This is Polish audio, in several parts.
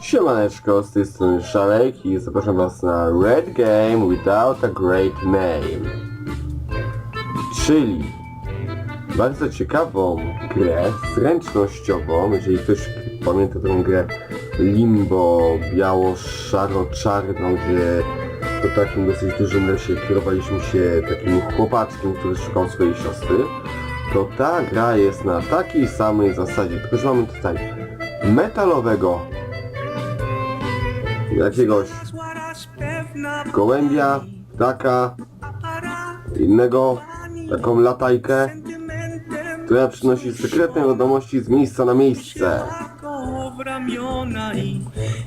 Siemaneczko, z tej strony Szalek i zapraszam was na Red Game Without a Great Name. Czyli bardzo ciekawą grę zręcznościową, jeżeli ktoś pamięta tę grę Limbo biało-szaro-czarną, gdzie po takim dosyć dużym lesie kierowaliśmy się takim chłopaczkiem, który szukał swojej siostry, to ta gra jest na takiej samej zasadzie, tylko że mamy tutaj metalowego jakiegoś gołębia, ptaka, innego, taką latajkę, która przynosi sekretne wiadomości z miejsca na miejsce.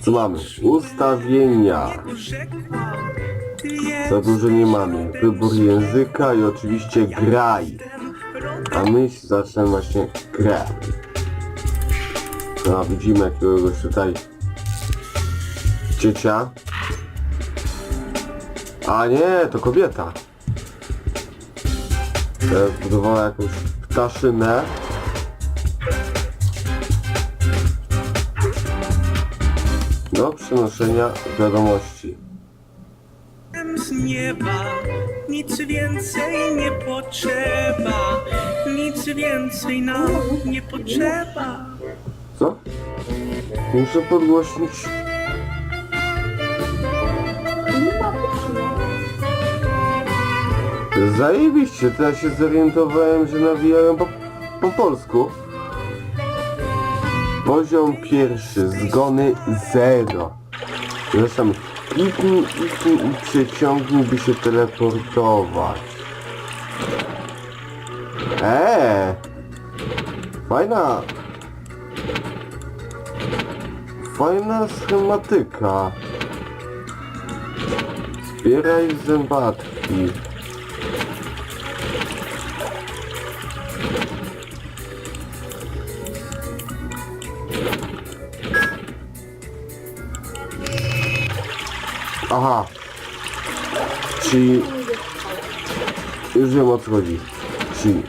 Co mamy? Ustawienia. Za dużo nie mamy. Wybór języka i oczywiście graj. A my zaczynamy właśnie grę. No, widzimy jakiegoś tutaj ciecia. A nie, to kobieta. Teraz budowała jakąś ptaszynę. Do przenoszenia wiadomości. z nieba. Nic więcej nie potrzeba, nic więcej nam nie potrzeba. Co? Muszę podgłośnić. Zajebiście, teraz się zorientowałem, że nawijają po, po polsku. Poziom pierwszy, zgony zero. Zresztą kliknij, kliknij i przeciągnij, by się teleportować. Eee! Fajna, Fajna schematyka. Zbieraj zębatki. Aha. Czyli... Już wiem o co chodzi. Czyli...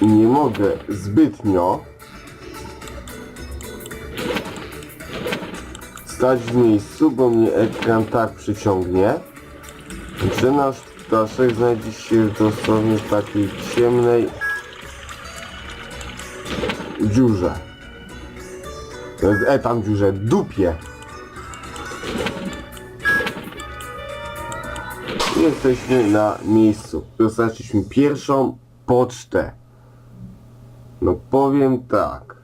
Nie mogę zbytnio stać w miejscu, bo mnie ekran tak przyciągnie, że nasz ptaszek znajdzie się dosłownie w takiej ciemnej dziurze. E, tam dziurze, dupie. Jesteśmy na miejscu. Dostaliśmy pierwszą pocztę. No powiem tak.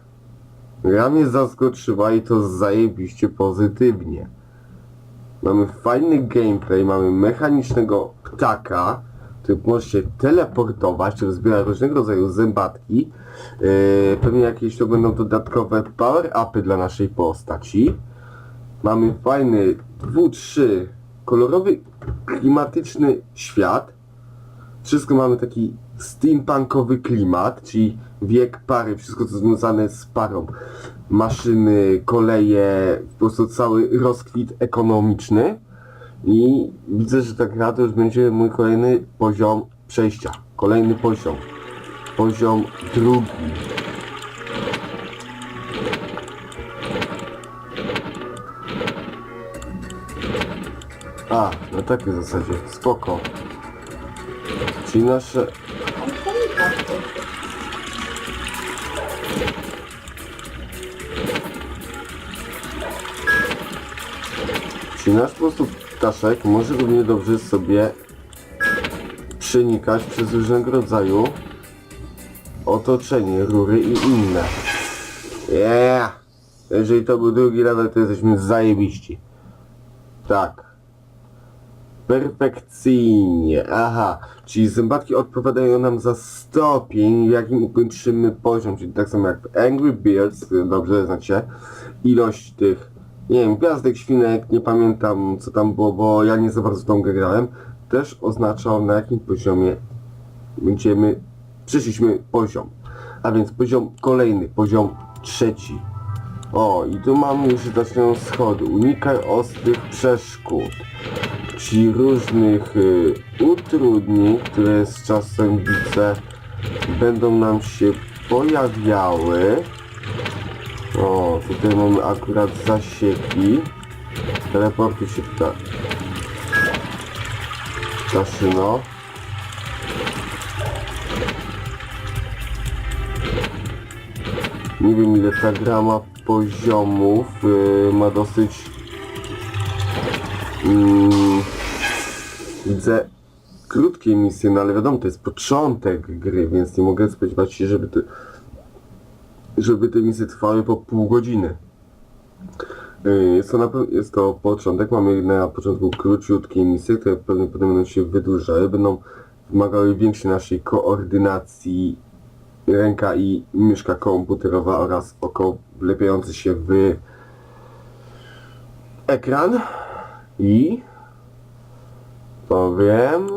Gra mnie zaskoczyła i to zajebiście pozytywnie. Mamy fajny gameplay, mamy mechanicznego ptaka, który może się teleportować, który zbiera różnego rodzaju zębatki. Yy, pewnie jakieś to będą dodatkowe power-upy dla naszej postaci. Mamy fajny, dwu, trzy, kolorowy, klimatyczny świat. Wszystko mamy taki steampunkowy klimat, czyli wiek pary, wszystko co związane z parą. Maszyny, koleje, po prostu cały rozkwit ekonomiczny. I widzę, że ta gra to już będzie mój kolejny poziom przejścia. Kolejny poziom. Poziom drugi. A, na takiej zasadzie. Spoko. Czyli nasze... Czyli nasz po prostu ptaszek może równie dobrze sobie przenikać przez różnego rodzaju otoczenie, rury i inne. Yeah! Jeżeli to był drugi level, to jesteśmy zajebiści. Tak. Perfekcyjnie, aha, czyli zębatki odpowiadają nam za stopień, w jakim ukończymy poziom, czyli tak samo jak w Angry Birds, dobrze znacie, ilość tych, nie wiem, gwiazdek, świnek, nie pamiętam co tam było, bo ja nie za bardzo tą grę grałem, też oznacza na jakim poziomie będziemy, przyszliśmy poziom, a więc poziom kolejny, poziom trzeci. O, i tu mamy już zaczynają schody, unikaj ostrych przeszkód czyli różnych y, utrudnień, które z czasem widzę będą nam się pojawiały. O, tutaj mamy akurat zasieki. Teleportuj się pta... Ptaszyno. Nie wiem ile ta gra ma poziomów. Yy, ma dosyć... Mm, widzę krótkie misje, no ale wiadomo, to jest początek gry, więc nie mogę spodziewać się, żeby to, żeby te misje trwały po pół godziny. Yy, Jest to, na, jest to początek, mamy na początku króciutkie misje, które pewnie potem będą się wydłużały, będą wymagały większej naszej koordynacji ręka i myszka komputerowa oraz oko wlepiające się w ekran. I powiem,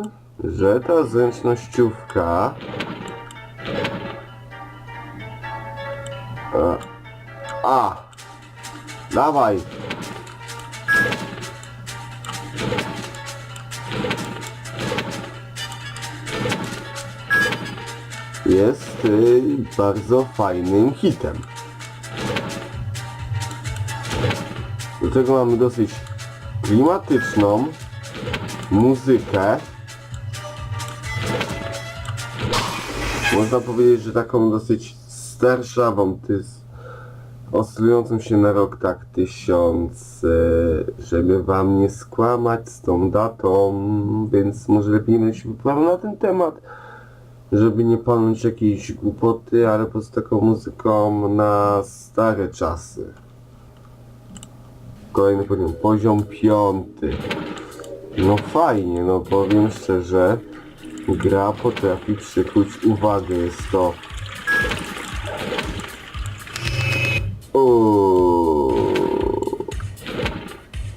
że ta zręcznościówka a, a. Dawaj. Jest y, bardzo fajnym hitem. Do tego mamy dosyć klimatyczną muzykę. Można powiedzieć, że taką dosyć starszawą, ty oscylującą się na rok tak tysiąc, żeby wam nie skłamać z tą datą, więc może lepiej nie się wypowiadał na ten temat żeby nie palnąć jakiejś głupoty, ale po prostu taką muzyką na stare czasy. Kolejny poziom, poziom piąty. No fajnie, no powiem szczerze, gra potrafi przykuć uwagę, jest to...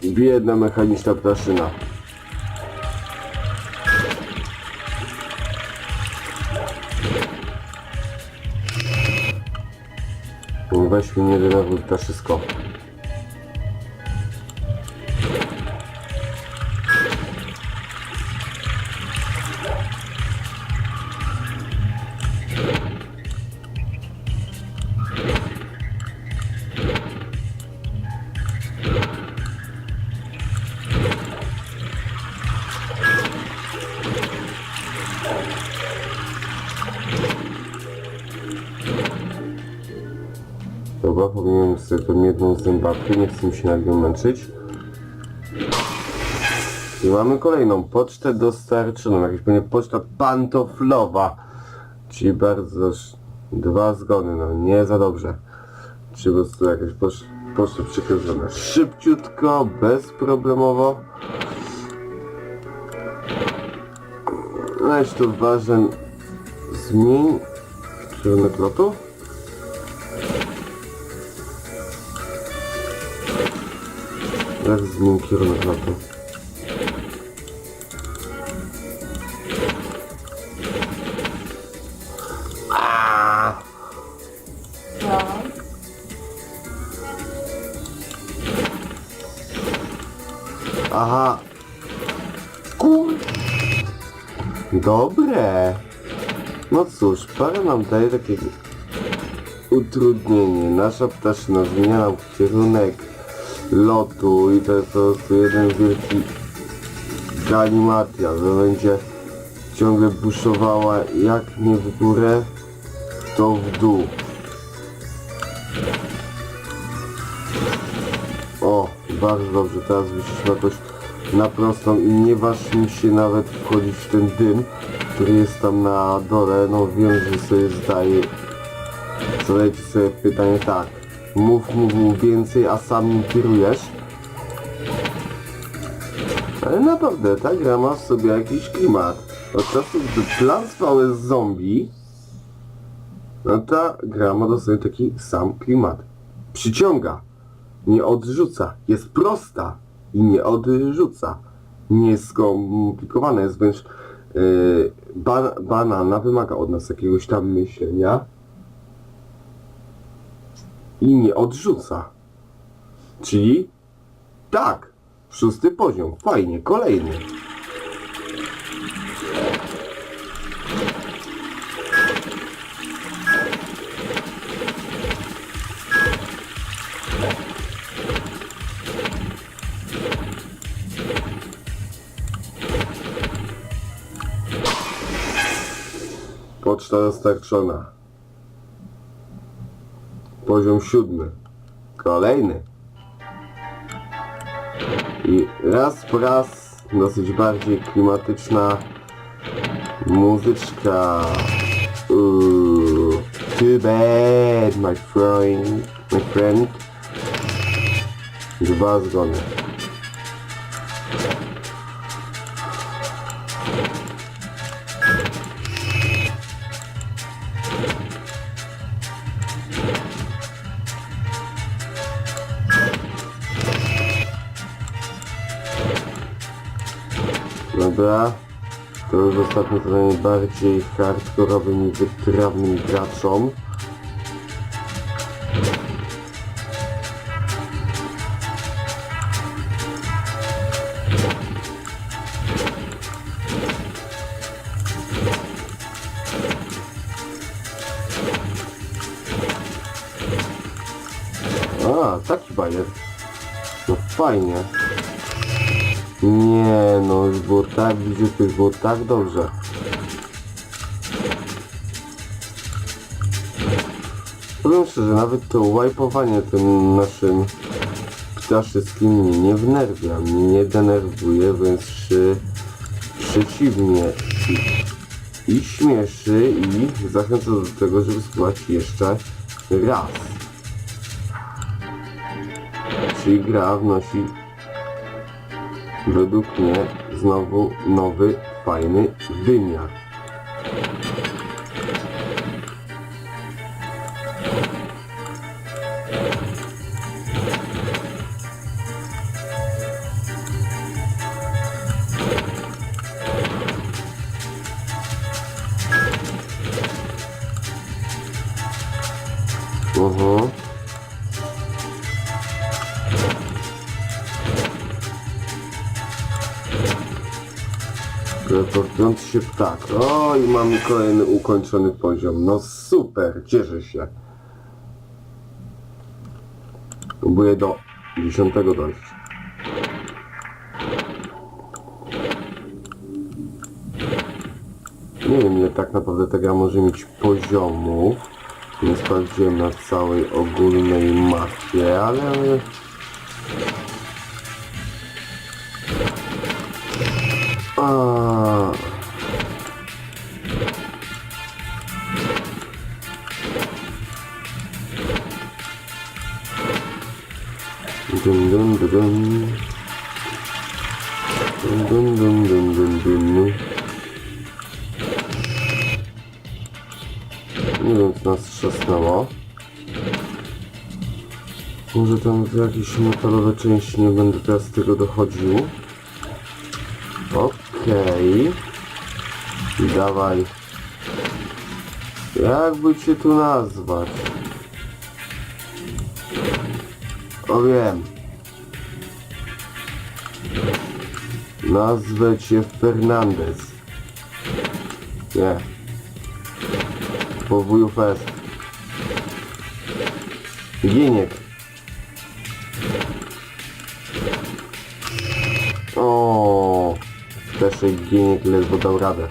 Biedna mechaniczna ptaszyna. Weź mnie nie denerwuj, to wszystko. Powinienem sobie tą jedną zębatkę, nie chcę mi się nad nią męczyć. I mamy kolejną pocztę dostarczoną, jakaś pewnie poczta pantoflowa. Czyli bardzo dwa zgony, no nie za dobrze. Czy po prostu jakaś posz, poczta przekazana szybciutko, bezproblemowo. Jeszcze to ważne, zmień kierunek lotu. Jak zmień kierunek. Aha. Kur... Dobre. No cóż, parę nam daje takie utrudnienie. Nasza ptaszyna zmienia nam kierunek lotu i to jest po prostu jeden wielki galimatia, że będzie ciągle buszowała jak nie w górę, to w dół. O, bardzo dobrze, teraz wyszliśmy jakoś na prostą i nie waż mi się nawet wchodzić w ten dym, który jest tam na dole, no wiem, że sobie zdaję, zadajcie sobie pytanie tak, mów, mów, mów więcej, a sam kierujesz. Ale naprawdę, ta gra ma w sobie jakiś klimat. Od czasu, gdy vs. Zombie, no ta gra ma dosłownie taki sam klimat. Przyciąga nie odrzuca. Jest prosta i nie odrzuca. Nie jest skomplikowana, jest wręcz yy, ba banalna, wymaga od nas jakiegoś tam myślenia i nie odrzuca. Czyli tak, szósty poziom, fajnie, kolejny. Poczta dostarczona. Poziom siódmy. Kolejny. I raz po raz dosyć bardziej klimatyczna muzyczka. Ooh, too bad, my friend. My friend. Dwa zgony. Dobra. To już ostatnie zadanie bardziej hardkorowym i wytrawnym graczom. A, taki bajer. No fajnie. Nie, no już było tak bliziutko, już było tak dobrze. Powiem szczerze, nawet to łajpowanie tym naszym ptaszyskim mnie nie wnerwia, mnie nie denerwuje, wręcz y, przeciwnie i, i śmieszy i zachęca do tego, żeby spróbować jeszcze raz. Czyli gra wnosi według mnie znowu nowy, fajny wymiar. Teleportujący się ptak. O, i mamy kolejny ukończony poziom. No super, cieszę się. Próbuję do dziesiątego dojść. Nie wiem ile tak naprawdę ta gra może mieć poziomów. Nie sprawdziłem na całej ogólnej mapie, ale... A. Dun dun dun dun. Dun dun dun dun dun dun. Nie wiem, co nas trzasnęło. Może tam jakieś metalowe części nie będę teraz tego dochodził. Okej. Dawaj. Jakby cię tu nazwać? O wiem. Nazwę cię Fernandez. Nie. Po wuju fest. Giniek. Steszek Giniek ledwo dał radę.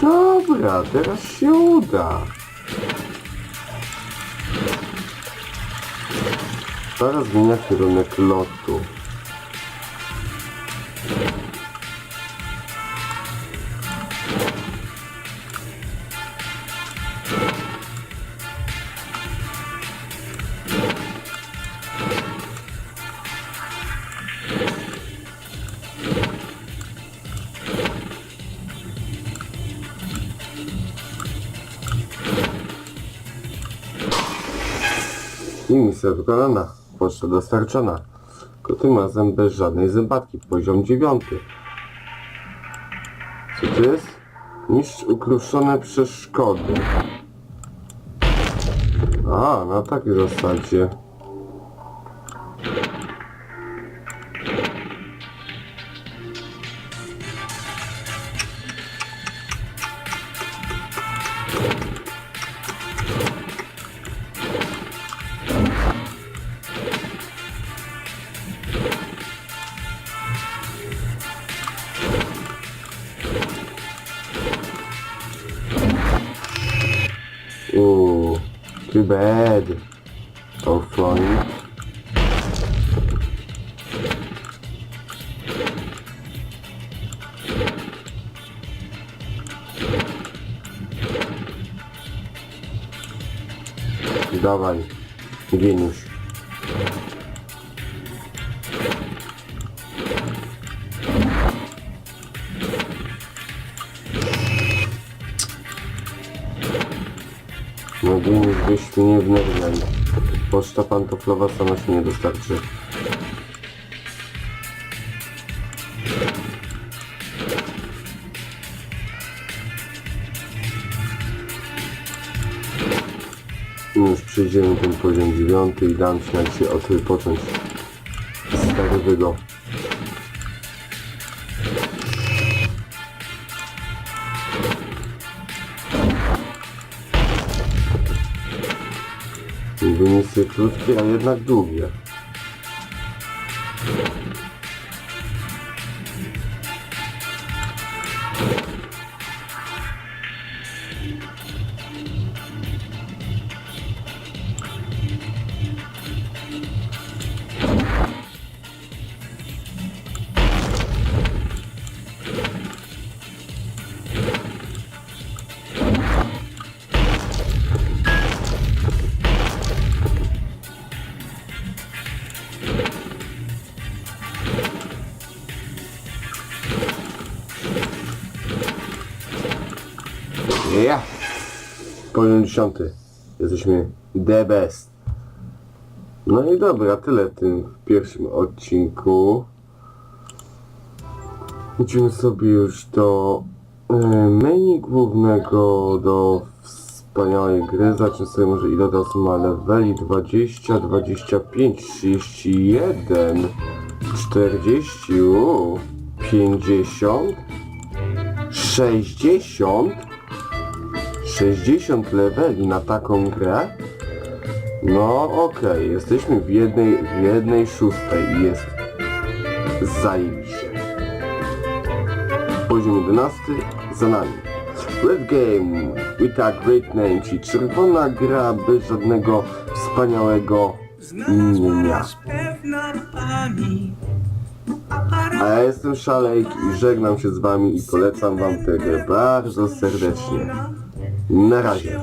Dobra, teraz się uda. Teraz zmienia kierunek lotu. Wykonana. Poczta dostarczona. Tylko tym razem bez żadnej zębatki. Poziom dziewiąty. Co to jest? Niszcz ukruszone przeszkody. A, na takiej zasadzie. Too bad. Offline. Dawaj, geniusz. No geniusz, weź mnie nie wnerwiaj. Poczta pantoflowa sama się nie dostarczy. Już przejdziemy ten poziom dziewiąty i dam się na dzisiaj odpocząć. Starego. Krótkie, a jednak długie. Ja! Poziom dziesiąty. Jesteśmy the best. No i dobra, tyle w tym pierwszym odcinku. Idziemy sobie już do e, menu głównego, do wspaniałej gry. Zacznę sobie może ile teraz ma leveli 20, 25, 31, 40, u, 50, 60, 60 leveli na taką grę? No okej, jesteśmy w jednej, w jednej szóstej i jest zajebiście. Poziom 11 za nami. Red Game with a great name, czyli czerwona gra bez żadnego wspaniałego imienia. A ja jestem Szalejk i żegnam się z wami i polecam wam tę grę bardzo serdecznie. Na razie.